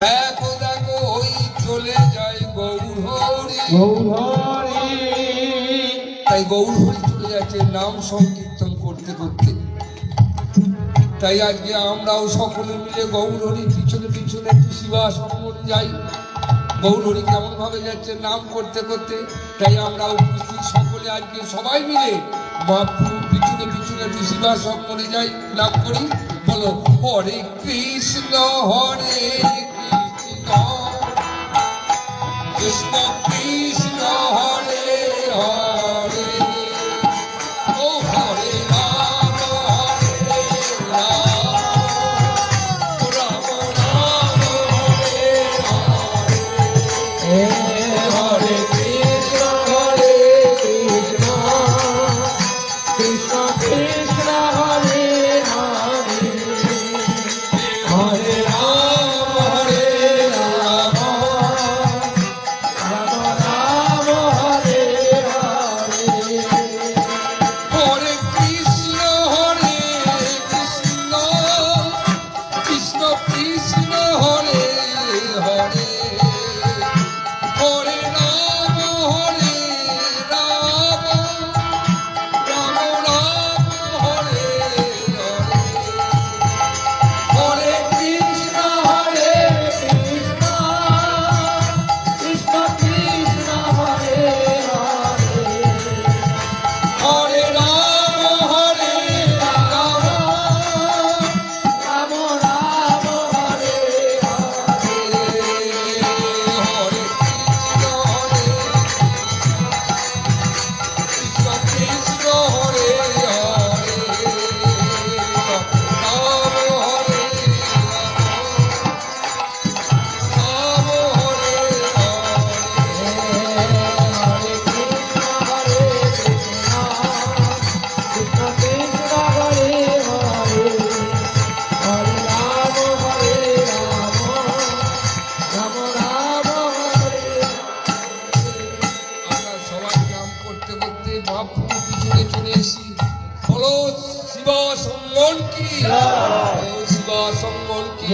দেখো দেখো, ওই চলে যায় গৌর হরি তাই গৌর হরি চলে যাচ্ছে, নাম সংকীর্তন করতে করতে। তাই আজকে আমরাও সকলে মিলে গৌর হরি পিছনে পিছনে একটু শিবা যাই। গৌর হরি কেমন ভাবে যাচ্ছে, নাম করতে করতে। তাই আমরা উপস্থিত সকলে আজকে সবাই মিলে মহাপ্রভু পিছনে পিছনে একটু শিবা সম্মনে যাই, নাম করি। বলো, হরে কৃষ্ণ হরে কৃষ্ণ। কৃষ্ণ কৃষ্ণ, হরে হরে। ও হরে রাম হরে রাম। রাম রাম, হরে হরে। করতে করতে মহাপ্রভুর পিছনে চলে এসি বলো শিবা সম্মন কি শিবা সম্মন কি?